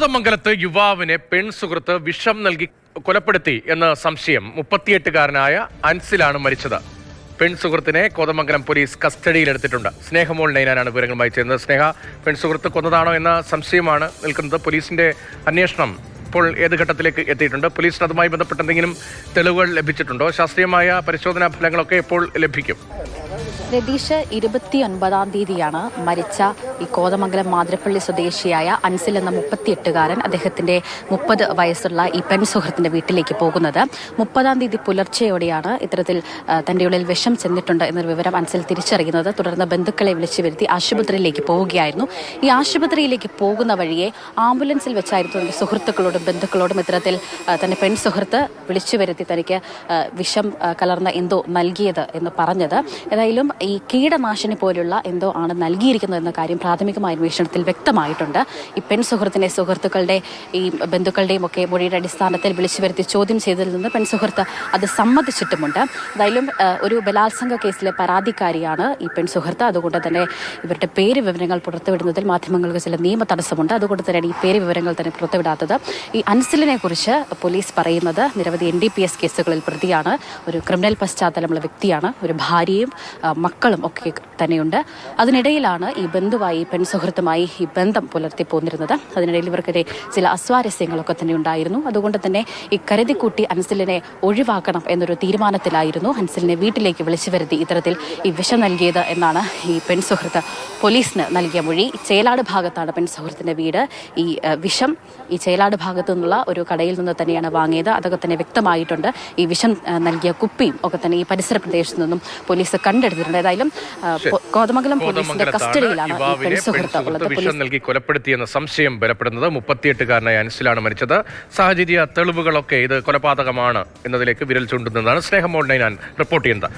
കോതമംഗലത്ത് യുവാവിനെ പെൺ സുഹൃത്ത് വിഷം നൽകി കൊലപ്പെടുത്തി എന്ന സംശയം മുപ്പത്തിയെട്ടുകാരനായ അൻസിലാണ് മരിച്ചത്. പെൺ സുഹൃത്തിനെ കോതമംഗലം പോലീസ് കസ്റ്റഡിയിലെടുത്തിട്ടുണ്ട്. സ്നേഹമോൾ നൈനാനാണ് വിവരങ്ങളുമായി ചേരുന്നത്. സ്നേഹ പെൺ സുഹൃത്ത് കൊന്നതാണോ എന്ന സംശയമാണ് നിൽക്കുന്നത്. പോലീസിന്റെ അന്വേഷണം ഇപ്പോൾ ഏത് ഘട്ടത്തിലേക്ക് എത്തിയിട്ടുണ്ട്? പോലീസിന് അതുമായി ബന്ധപ്പെട്ട എന്തെങ്കിലും തെളിവുകൾ ലഭിച്ചിട്ടുണ്ടോ? ശാസ്ത്രീയമായ പരിശോധനാ ഫലങ്ങളൊക്കെ എപ്പോൾ ലഭിക്കും. രതീഷ് ഇരുപത്തി ഒൻപതാം തീയതിയാണ് മരിച്ച ഈ കോതമംഗലം മാതിരപ്പള്ളി സ്വദേശിയായ അൻസിൽ എന്ന മുപ്പത്തിയെട്ടുകാരൻ അദ്ദേഹത്തിന്റെ മുപ്പത് വയസ്സുള്ള ഈ പെൺ സുഹൃത്തിന്റെ വീട്ടിലേക്ക് പോകുന്നത്. മുപ്പതാം തീയതി പുലർച്ചെയോടെയാണ് ഇത്തരത്തിൽ തന്റെ ഉള്ളിൽ വിഷം ചെന്നിട്ടുണ്ട് എന്നൊരു വിവരം അൻസിൽ തിരിച്ചറിയുന്നത്. തുടർന്ന് ബന്ധുക്കളെ വിളിച്ചു വരുത്തി ആശുപത്രിയിലേക്ക് പോവുകയായിരുന്നു. ഈ ആശുപത്രിയിലേക്ക് പോകുന്ന വഴിയെ ആംബുലൻസിൽ വെച്ചായിരുന്നു തന്റെ സുഹൃത്തുക്കളോടും ബന്ധുക്കളോടും ഇത്തരത്തിൽ തന്റെ പെൺ സുഹൃത്ത് വിളിച്ചു വരുത്തി തനിക്ക് വിഷം കലർന്ന എന്തോ നൽകിയത് എന്ന് പറഞ്ഞത്. ഏതായാലും ഈ കീടനാശിനി പോലുള്ള എന്തോ ആണ് നൽകിയിരിക്കുന്നത് എന്ന കാര്യം പ്രാഥമികമായ അന്വേഷണത്തിൽ വ്യക്തമായിട്ടുണ്ട്. ഈ പെൺ സുഹൃത്തിനെ സുഹൃത്തുക്കളുടെ ഈ ബന്ധുക്കളുടെയും ഒക്കെ മൊഴിയുടെ അടിസ്ഥാനത്തിൽ വിളിച്ചു വരുത്തി ചോദ്യം ചെയ്തതിൽ നിന്ന് പെൺ സുഹൃത്ത് അത് സമ്മതിച്ചിട്ടുമുണ്ട്. എന്തായാലും ഒരു ബലാത്സംഗ കേസിലെ പരാതിക്കാരിയാണ് ഈ പെൺ സുഹൃത്ത്. അതുകൊണ്ട് തന്നെ ഇവരുടെ പേര് വിവരങ്ങൾ പുറത്തുവിടുന്നതിൽ മാധ്യമങ്ങൾക്ക് ചില നിയമ തടസ്സമുണ്ട്. അതുകൊണ്ട് തന്നെയാണ് ഈ പേര് വിവരങ്ങൾ തന്നെ പുറത്തുവിടാത്തത്. ഈ അൻസിലിനെ കുറിച്ച് പോലീസ് പറയുന്നത് നിരവധി എൻ ഡി പി എസ് കേസുകളിൽ പ്രതിയാണ്. ഒരു ക്രിമിനൽ പശ്ചാത്തലമുള്ള വ്യക്തിയാണ്. ഒരു ഭാര്യയും മക്കളും ഒക്കെ തന്നെയുണ്ട്. അതിനിടയിലാണ് ഈ ബന്ധുവായി പെൺ സുഹൃത്തുമായി ഈ ബന്ധം പുലർത്തി പോന്നിരുന്നത്. അതിനിടയിൽ ഇവർക്കിടെ ചില അസ്വാരസ്യങ്ങളൊക്കെ തന്നെ ഉണ്ടായിരുന്നു. അതുകൊണ്ട് തന്നെ ഈ കരുതിക്കൂട്ടി അൻസിലിനെ ഒഴിവാക്കണം എന്നൊരു തീരുമാനത്തിലായിരുന്നു അൻസിലിനെ വീട്ടിലേക്ക് വിളിച്ചു വരുത്തി ഇത്തരത്തിൽ ഈ വിഷം നൽകിയത് എന്നാണ് ഈ പെൺ സുഹൃത്ത് പോലീസിന് നൽകിയ മൊഴി. ചേലാട് ഭാഗത്താണ് പെൺ വീട്. ഈ വിഷം ഈ ചേലാട് ഭാഗത്തു നിന്നുള്ള ഒരു കടയിൽ നിന്ന് തന്നെയാണ് വാങ്ങിയത്. അതൊക്കെ തന്നെ വ്യക്തമായിട്ടുണ്ട്. ഈ വിഷം നൽകിയ കുപ്പിയും ഒക്കെ തന്നെ ഈ പരിസര പ്രദേശത്തു നിന്നും പോലീസ് കണ്ടെടുത്തിട്ടുണ്ട് ഏതായാലും കോതമംഗലം പോലീസിന്റെ കസ്റ്റഡിയിലാണ് വിഷം നൽകി കൊലപ്പെടുത്തിയെന്ന സംശയം ബലപ്പെടുന്നത് മുപ്പത്തിയെട്ടുകാരനായ അൻസിലാണ് മരിച്ചത്. സാഹചര്യ തെളിവുകളൊക്കെ ഇത് കൊലപാതകമാണ് എന്നതിലേക്ക് വിരൽ ചൂണ്ടുന്നതാണ്. സ്നേഹം ഓൺലൈൻ റിപ്പോർട്ട് ചെയ്യുന്നത്.